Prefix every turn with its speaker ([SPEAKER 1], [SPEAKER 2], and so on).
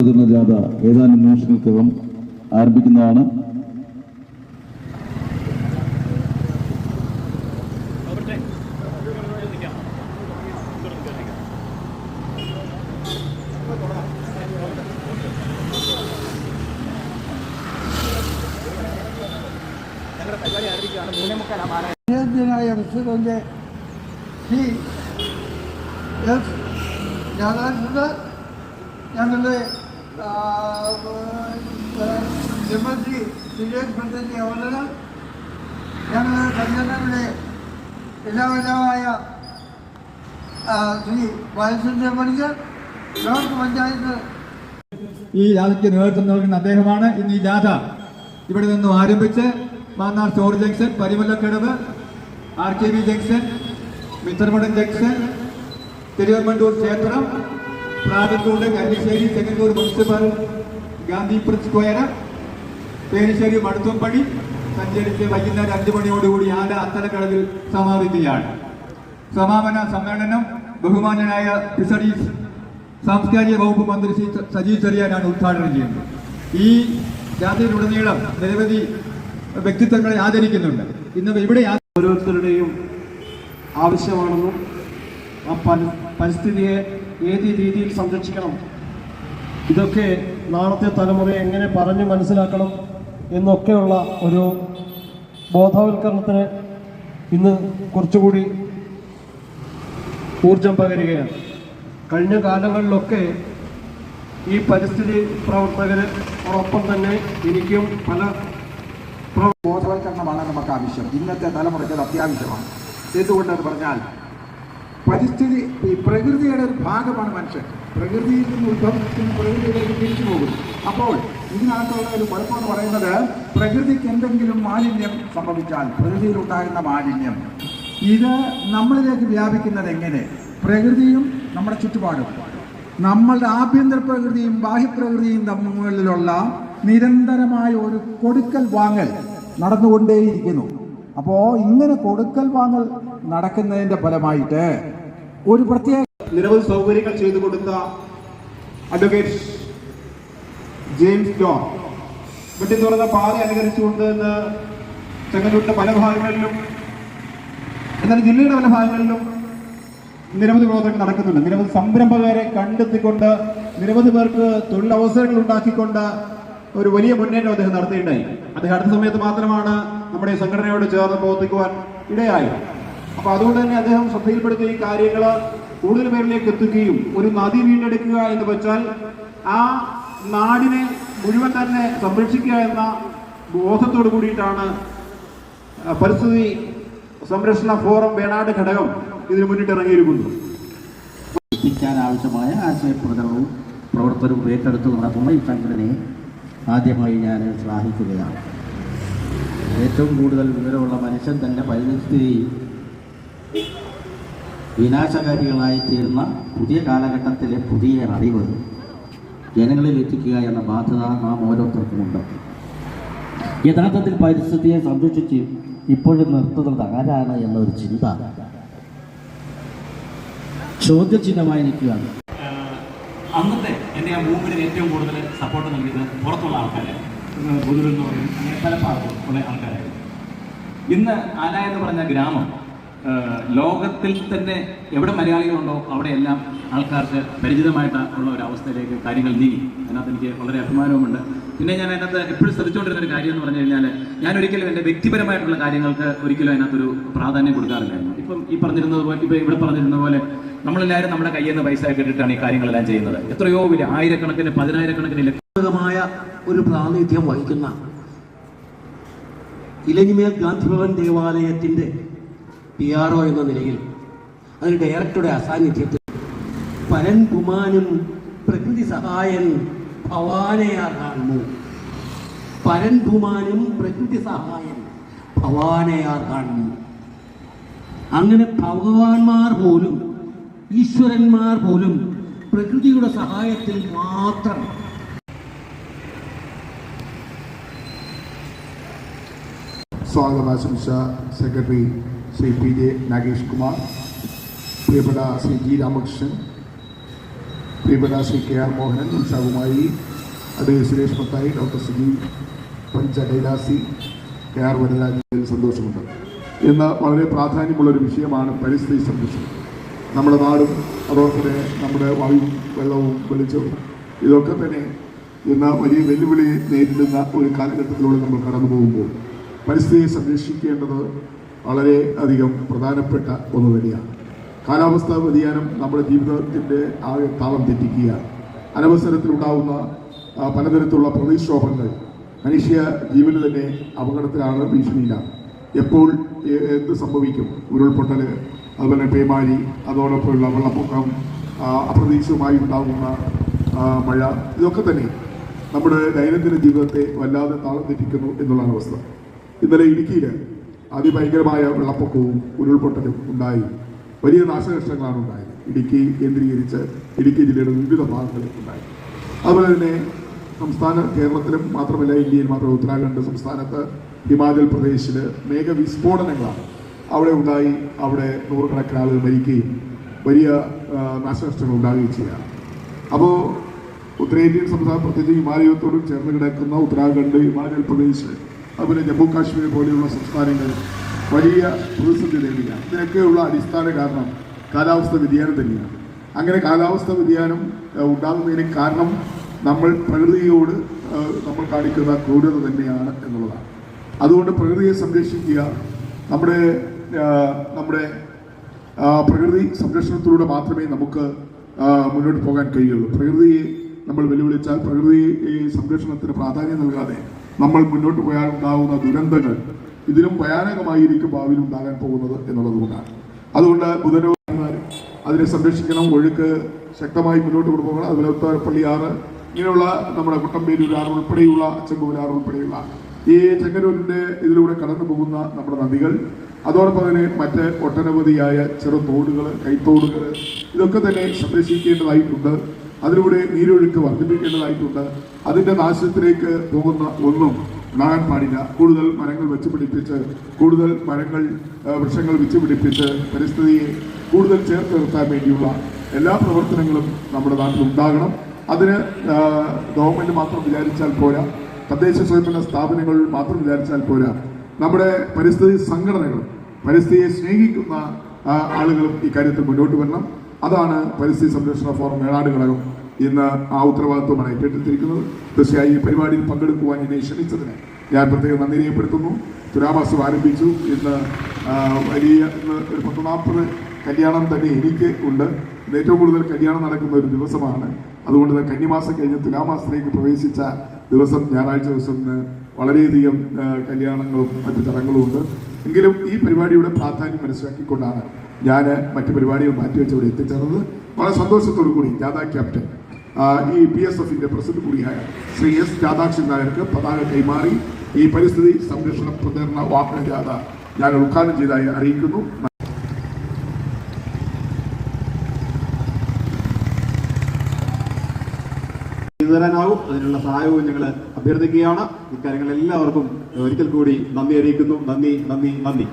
[SPEAKER 1] പ്രചരണ ജാഥ ഏതാനും നിമിഷങ്ങൾക്കകം ആരംഭിക്കുന്നതാണ്.
[SPEAKER 2] ഞങ്ങളുടെ എംഎൽസി സുരേഷ് ഭദ്രന്റെ അവതരണം ഞങ്ങളുടെ സംഘടനയുടെ എല്ലാവരുമായ ശ്രീ ബാലചന്ദ്ര പണിക്കർ ബ്ലോക്ക് പഞ്ചായത്ത്
[SPEAKER 3] ഈ ജാഥയ്ക്ക് നേതൃത്വം നൽകുന്ന അദ്ദേഹമാണ് ഇന്ന് ഈ ജാഥ ഇവിടെ നിന്നും ആരംഭിച്ച് Mannar store junction Parimalakkadavu R K V junction Mithramadam junction Thiruvambandur ക്ഷേത്രം പ്രാതത്തൂട് കല്ലിശ്ശേരി ചെങ്ങന്നൂർ മുനിസിപ്പൽ ഗാന്ധിപുരം സ്ക്വയർ പേരിശ്ശേരി മടുത്തുംപടി സഞ്ചരിച്ച് വൈകുന്നേരം അഞ്ചു മണിയോടുകൂടി ആല അത്തലക്കടവിൽ സമാപിക്കുകയാണ്. സമാപന സമ്മേളനം ബഹുമാനനായ ഫിഷറീസ് സാംസ്കാരിക വകുപ്പ് മന്ത്രി ശ്രീ സജീവ് ചെറിയാനാണ് ഉദ്ഘാടനം ചെയ്യുന്നത്. ഈ ജാതിയിലുടനീളം നിരവധി വ്യക്തിത്വങ്ങളെ ആദരിക്കുന്നുണ്ട്. ഇന്ന് ഇവിടെ
[SPEAKER 4] ഓരോരുത്തരുടെയും ആവശ്യമാണെന്നും ആ പരിസ്ഥിതിയെ ഏത് രീതിയിൽ സംരക്ഷിക്കണം ഇതൊക്കെ നാളത്തെ തലമുറയെ എങ്ങനെ പറഞ്ഞു മനസ്സിലാക്കണം എന്നൊക്കെയുള്ള ഒരു ബോധവൽക്കരണത്തിന് ഇന്ന് കുറച്ചുകൂടി ഊർജം പകരുകയാണ്. കഴിഞ്ഞ കാലങ്ങളിലൊക്കെ ഈ പരിസ്ഥിതി പ്രവർത്തകരോടൊപ്പം തന്നെ എനിക്കും പല
[SPEAKER 5] ബോധവൽക്കരണമാണ് നമുക്ക് ആവശ്യം. ഇന്നത്തെ തലമുറയ്ക്ക് അത് അത്യാവശ്യമാണ്. എന്തുകൊണ്ടെന്ന് പറഞ്ഞാൽ പരിസ്ഥിതി ഈ പ്രകൃതിയുടെ ഒരു ഭാഗമാണ് മനുഷ്യൻ. പ്രകൃതിയിൽ നിന്ന് ഉത്ഭവിക്കുന്ന പ്രകൃതിയിലേക്ക് തിരിച്ചു പോകും അപ്പോൾ ഇതിനകത്തുള്ള ഒരു കുഴപ്പമെന്ന് പറയുന്നത് പ്രകൃതിക്ക് എന്തെങ്കിലും മാലിന്യം സംഭവിച്ചാൽ പ്രകൃതിയിൽ ഉണ്ടാകുന്ന മാലിന്യം ഇത് നമ്മളിലേക്ക് വ്യാപിക്കുന്നത് എങ്ങനെ? പ്രകൃതിയും നമ്മുടെ ചുറ്റുപാടും. നമ്മളുടെ ആഭ്യന്തര പ്രകൃതിയും ബാഹ്യപ്രകൃതിയും തമ്മിലുള്ള നിരന്തരമായ ഒരു കൊടുക്കൽ വാങ്ങൽ നടന്നുകൊണ്ടേയിരിക്കുന്നു. അപ്പോൾ ഇങ്ങനെ കൊടുക്കൽ വാങ്ങൽ നടക്കുന്നതിന്റെ ഫലമായിട്ട് ഒരു പ്രത്യേക
[SPEAKER 6] നിരവധി സൗകര്യങ്ങൾ ചെയ്തു കൊടുത്ത അഡ്വക്കേറ്റ് ജെയിംസ് ജോൺ. വെട്ടി തുറന്ന പാത അനുകരിച്ചുകൊണ്ട് ഇന്ന് ചെങ്ങന്നൂരിന്റെ പല ഭാഗങ്ങളിലും എന്നാൽ ജില്ലയുടെ പല ഭാഗങ്ങളിലും നിരവധി പ്രവർത്തനങ്ങൾ നടക്കുന്നുണ്ട്. നിരവധി സംരംഭകരെ കണ്ടെത്തിക്കൊണ്ട് നിരവധി പേർക്ക് തൊഴിലവസരങ്ങൾ ഉണ്ടാക്കിക്കൊണ്ട് ഒരു വലിയ മുന്നേറ്റം അദ്ദേഹം നടത്തിയിട്ടുണ്ടായി. അദ്ദേഹം അടുത്ത സമയത്ത് മാത്രമാണ് നമ്മുടെ സംഘടനയോട് ചേർന്ന് പ്രവർത്തിക്കുവാൻ ഇടയായി അപ്പൊ അതുകൊണ്ട് തന്നെ അദ്ദേഹം ശ്രദ്ധയിൽപ്പെടുത്തിയ ഈ കാര്യങ്ങൾ കൂടുതൽ പേരിലേക്ക് എത്തിക്കുകയും ഒരു നദി വീണ്ടെടുക്കുക എന്ന് വെച്ചാൽ ആ നാടിനെ മുഴുവൻ തന്നെ സംരക്ഷിക്കുക എന്ന ബോധത്തോടു കൂടിയിട്ടാണ് പരിസ്ഥിതി സംരക്ഷണ ഫോറം വേണാട് ഘടകം ഇതിനു മുന്നിട്ട്
[SPEAKER 7] ഇറങ്ങിയിരിക്കുന്നത്. ആവശ്യമായ ആശയപ്രചരണവും പ്രവർത്തനവും ഏറ്റെടുത്ത് നടത്തുന്ന ഈ സംഘടനയെ ആദ്യമായി ഞാൻ ശ്ലാഘിക്കുകയാണ് ഏറ്റവും കൂടുതൽ വിവരമുള്ള മനുഷ്യൻ തന്നെ പരിസ്ഥിതി വിനാശകാരികളായി തീർന്ന പുതിയ കാലഘട്ടത്തിലെ പുതിയ അറിവ് ജനങ്ങളിൽ എത്തിക്കുക എന്ന ബാധ്യത നാം ഓരോരുത്തർക്കുമുണ്ട്. യഥാർത്ഥത്തിൽ പരിസ്ഥിതിയെ സംരക്ഷിച്ച് ഇപ്പോഴും നിർത്തുന്നത് ആരാണ് എന്നൊരു ചിന്ത. ചോദ്യചിഹ്നമായി നിൽക്കുകയാണ്.
[SPEAKER 8] അന്നത്തെ എന്റെ ആ മൂവ്മെന്റിന് ഏറ്റവും കൂടുതൽ സപ്പോർട്ട് നൽകിയത് പുറത്തുള്ള ആൾക്കാരെ. പൊതുവെന്ന് പറയും അങ്ങനെ പല ഭാഗത്തും ഉള്ള ആൾക്കാരായിരുന്നു ഇന്ന് ആല എന്ന് പറഞ്ഞ ഗ്രാമം ലോകത്തിൽ തന്നെ എവിടെ മലയാളികളുണ്ടോ അവിടെയെല്ലാം ആൾക്കാർക്ക് പരിചിതമായിട്ട് ഉള്ള ഒരു അവസ്ഥയിലേക്ക് കാര്യങ്ങൾ നീങ്ങി. അതിനകത്ത് എനിക്ക് വളരെ അഭിമാനവുമുണ്ട്. പിന്നെ ഞാൻ അതിനകത്ത് എപ്പോഴും ശ്രദ്ധിച്ചുകൊണ്ടിരുന്ന ഒരു കാര്യം എന്ന് പറഞ്ഞു കഴിഞ്ഞാൽ ഞാൻ ഒരിക്കലും എന്റെ വ്യക്തിപരമായിട്ടുള്ള കാര്യങ്ങൾക്ക് ഒരിക്കലും അതിനകത്തൊരു പ്രാധാന്യം കൊടുക്കാറില്ലായിരുന്നു. ഇപ്പം ഈ പറഞ്ഞിരുന്നത് പോലെ ഇപ്പം ഇവിടെ പറഞ്ഞിരുന്ന പോലെ നമ്മളെല്ലാവരും നമ്മുടെ കയ്യിൽ നിന്ന് പൈസ ഒക്കെ ഈ കാര്യങ്ങളെല്ലാം ചെയ്യുന്നത്. എത്രയോ വലിയ ആയിരക്കണക്കിന് പതിനായിരക്കണക്കിന്
[SPEAKER 7] ലക്ഷമായ ഒരു പ്രാതിനിധ്യം വഹിക്കുന്ന ഇലഞ്ഞിമേൽ ഗാന്ധിഭവൻ ദേവാലയത്തിന്റെ പി ആർ ഒ എന്ന നിലയിൽ അതിന് ഡയറക്ടറുടെ അസാന്നിധ്യത്തിൽ പരൻ കുമാനും പ്രകൃതി സഹായൻ ഭവാനയാർ കാണുന്നു. പരൻ കുമാനും പ്രകൃതി സഹായൻ ഭവാനയാർ കാണുന്നു. അങ്ങനെ ഭഗവാന്മാർ പോലും ഈശ്വരന്മാർ പോലും പ്രകൃതിയുടെ സഹായത്തിൽ മാത്രം
[SPEAKER 5] സ്വാഗതാശംസ secretary Shri P J Nagesh Kumar പ്രിയപ്പെട്ട ശ്രീ ജി രാമകൃഷ്ണൻ പ്രിയപ്പെട്ട ശ്രീ കെ ആർ മോഹനൻ ഉത്സാഹുമായി അത് സുരേഷ് മത്തായി ഡോക്ടർ സുജീവ് പഞ്ച കൈലാസി കെ ആർ വരരാജൻ സന്തോഷമുണ്ട്. ഇന്ന് വളരെ പ്രാധാന്യമുള്ളൊരു വിഷയമാണ് പരിസ്ഥിതി സംരക്ഷണം. നമ്മുടെ നാടും അതോടൊപ്പം നമ്മുടെ വായു വെള്ളവും വെളിച്ചവും ഇതൊക്കെ തന്നെ ഇന്ന് വലിയ വെല്ലുവിളി നേരിടുന്ന ഒരു കാലഘട്ടത്തിലൂടെ നമ്മൾ കടന്നു പോകുമ്പോൾ പരിസ്ഥിതിയെ സംരക്ഷിക്കേണ്ടത് വളരെ അധികം പ്രധാനപ്പെട്ട ഒന്ന് തന്നെയാണ്. കാലാവസ്ഥാ വ്യതിയാനം നമ്മുടെ ജീവിതത്തിന്റെ ആകെ താളം തെറ്റിക്കുകയാണ്. അനവസരത്തിലുണ്ടാവുന്ന പലതരത്തിലുള്ള പ്രതിക്ഷോഭങ്ങൾ മനുഷ്യ ജീവന് തന്നെ അപകടത്തിലാണ് ഭീഷണിയിലാണ് എപ്പോൾ എന്ത് സംഭവിക്കും? ഉരുൾപൊട്ടൽ അതുപോലെ പേമാരി അതോടൊപ്പമുള്ള വെള്ളപ്പൊക്കം അപ്രതീക്ഷിതമായി ഉണ്ടാകുന്ന മഴ ഇതൊക്കെ തന്നെ നമ്മുടെ ദൈനംദിന ജീവിതത്തെ വല്ലാതെ താളം തെറ്റിക്കുന്നു എന്നുള്ളതാണ് അവസ്ഥ. ഇന്നലെ ഇടുക്കിയിൽ അതിഭയങ്കരമായ വെള്ളപ്പൊക്കവും ഉരുൾപൊട്ടലും ഉണ്ടായി. വലിയ നാശനഷ്ടങ്ങളാണ് ഉണ്ടായത്. ഇടുക്കി കേന്ദ്രീകരിച്ച് ഇടുക്കി ജില്ലയുടെ വിവിധ ഭാഗങ്ങളിൽ ഉണ്ടായി. അതുപോലെ തന്നെ സംസ്ഥാന കേരളത്തിലും മാത്രമല്ല ഇന്ത്യയിൽ മാത്രമല്ല ഉത്തരാഖണ്ഡ് സംസ്ഥാനത്ത് ഹിമാചൽ പ്രദേശിൽ മേഘവിസ്ഫോടനങ്ങളാണ് അവിടെ ഉണ്ടായി. അവിടെ നൂറുകണക്കിന് ആളുകൾ മരിക്കുകയും വലിയ നാശനഷ്ടങ്ങൾ ഉണ്ടാകുകയും ചെയ്യാം അപ്പോൾ ഉത്തരേന്ത്യൻ സംസ്ഥാനം പ്രത്യേകിച്ച് ഹിമാലയത്തോടും ചേർന്ന് കിടക്കുന്ന ഉത്തരാഖണ്ഡ് ഹിമാചൽ പ്രദേശ് അതുപോലെ ജമ്മു കാശ്മീർ പോലെയുള്ള സംസ്ഥാനങ്ങൾ വലിയ പ്രതിസന്ധി നേരിടുകയാണ്. ഇതിനൊക്കെയുള്ള അടിസ്ഥാന കാരണം കാലാവസ്ഥ വ്യതിയാനം തന്നെയാണ്. അങ്ങനെ കാലാവസ്ഥ വ്യതിയാനം ഉണ്ടാകുന്നതിന് കാരണം നമ്മൾ പ്രകൃതിയോട് നമ്മൾ കാണിക്കുന്ന ക്രൂരത തന്നെയാണ് എന്നുള്ളതാണ്. അതുകൊണ്ട് പ്രകൃതിയെ സംരക്ഷിക്കുക നമ്മുടെ നമ്മുടെ പ്രകൃതി സംരക്ഷണത്തിലൂടെ മാത്രമേ നമുക്ക് മുന്നോട്ട് പോകാൻ കഴിയുള്ളൂ. പ്രകൃതിയെ നമ്മൾ വെല്ലുവിളിച്ചാൽ പ്രകൃതി സംരക്ഷണത്തിന് പ്രാധാന്യം നൽകാതെ നമ്മൾ മുന്നോട്ട് പോയാൽ ഉണ്ടാകുന്ന ദുരന്തങ്ങൾ ഇതിലും ഭയാനകമായിരിക്കും ഭാവിയിൽ ഉണ്ടാകാൻ പോകുന്നത് എന്നുള്ളത് കൊണ്ടാണ്. അതുകൊണ്ട് ബുധനോന്മാർ അതിനെ സംരക്ഷിക്കണം ഒഴുക്ക് ശക്തമായി മുന്നോട്ട് കൊണ്ടുപോകണം. അതുപോലെ ഉത്തരപ്പള്ളിയാറ് ഇങ്ങനെയുള്ള നമ്മുടെ കുട്ടമ്പേരൂരാറ് ഉൾപ്പെടെയുള്ള ചെമ്പൂരാറ് ഉൾപ്പെടെയുള്ള ഈ ചെങ്ങന്നൂരിന്റെ ഇതിലൂടെ കടന്നു പോകുന്ന നമ്മുടെ നദികൾ അതോടൊപ്പം തന്നെ മറ്റ് ഒട്ടനവധിയായ ചെറു തോടുകൾ കൈത്തോടുകൾ ഇതൊക്കെ തന്നെ സംരക്ഷിക്കേണ്ടതായിട്ടുണ്ട്. അതിലൂടെ നീരൊഴുക്ക് വർദ്ധിപ്പിക്കേണ്ടതായിട്ടുണ്ട്. അതിന്റെ നാശത്തിലേക്ക് പോകുന്ന ഒന്നും ഉണ്ടാകാൻ പാടില്ല. കൂടുതൽ മരങ്ങൾ വെച്ച് പിടിപ്പിച്ച് കൂടുതൽ മരങ്ങൾ വൃക്ഷങ്ങൾ വെച്ച് പിടിപ്പിച്ച് പരിസ്ഥിതിയെ കൂടുതൽ ചേർത്ത് നിർത്താൻ വേണ്ടിയുള്ള എല്ലാ പ്രവർത്തനങ്ങളും നമ്മുടെ നാട്ടിൽ ഉണ്ടാകണം. അതിന് ഗവൺമെന്റ് മാത്രം വിചാരിച്ചാൽ പോരാ. തദ്ദേശ സ്വയംഭരണ സ്ഥാപനങ്ങൾ മാത്രം വിചാരിച്ചാൽ പോരാ. നമ്മുടെ പരിസ്ഥിതി സംഘടനകളും പരിസ്ഥിതിയെ സ്നേഹിക്കുന്ന ആളുകളും ഇക്കാര്യത്തിൽ മുന്നോട്ട് വരണം. അതാണ് പരിസ്ഥിതി സംരക്ഷണ ഫോറം മേളാട് ഘടകം ഇന്ന് ആ ഉത്തരവാദിത്വമാണ് ഏറ്റെടുത്തിരിക്കുന്നത്. തീർച്ചയായും ഈ പരിപാടിയിൽ പങ്കെടുക്കുവാൻ എന്നെ ക്ഷണിച്ചതിന് ഞാൻ പ്രത്യേകം നന്ദി രേഖപ്പെടുത്തുന്നു. തുലാമാസം ആരംഭിച്ചു. ഇന്ന് വലിയ ഇന്ന് ഒരു പത്ത് നാൽപ്പത് കല്യാണം തന്നെ എനിക്ക് ഉണ്ട്. ഏറ്റവും കൂടുതൽ കല്യാണം നടക്കുന്ന ഒരു ദിവസമാണ്. അതുകൊണ്ട് തന്നെ കന്നിമാസം കഴിഞ്ഞ് തുലാമാസത്തിലേക്ക് പ്രവേശിച്ച ദിവസം ഞായറാഴ്ച ദിവസം വളരെയധികം കല്യാണങ്ങളും മറ്റു ചടങ്ങുകളും ഉണ്ട്. എങ്കിലും ഈ പരിപാടിയുടെ പ്രാധാന്യം മനസ്സിലാക്കിക്കൊണ്ടാണ് ഞാൻ മറ്റു പരിപാടികൾ മാറ്റിവെച്ച് ഇവിടെ എത്തിച്ചേർന്നത് വളരെ സന്തോഷത്തോടു കൂടി ജാഥ ക്യാപ്റ്റൻ ഈ പി എസ് എഫിന്റെ പ്രസിഡന്റ് കൂടിയായ ശ്രീ എസ് രാധാകൃഷ്ണൻ നായർക്ക് പതാക കൈമാറി ഈ പരിസ്ഥിതി സംരക്ഷണ പ്രചരണ വാഹന ജാഥ ഞാൻ ഉദ്ഘാടനം ചെയ്തതായി അറിയിക്കുന്നു.
[SPEAKER 6] തരാനാവും അതിനുള്ള സഹായവും ഞങ്ങൾ അഭ്യർത്ഥിക്കുകയാണ്. ഇക്കാര്യങ്ങൾ എല്ലാവർക്കും ഒരിക്കൽ കൂടി നന്ദി അറിയിക്കുന്നു. നന്ദി നന്ദി നന്ദി.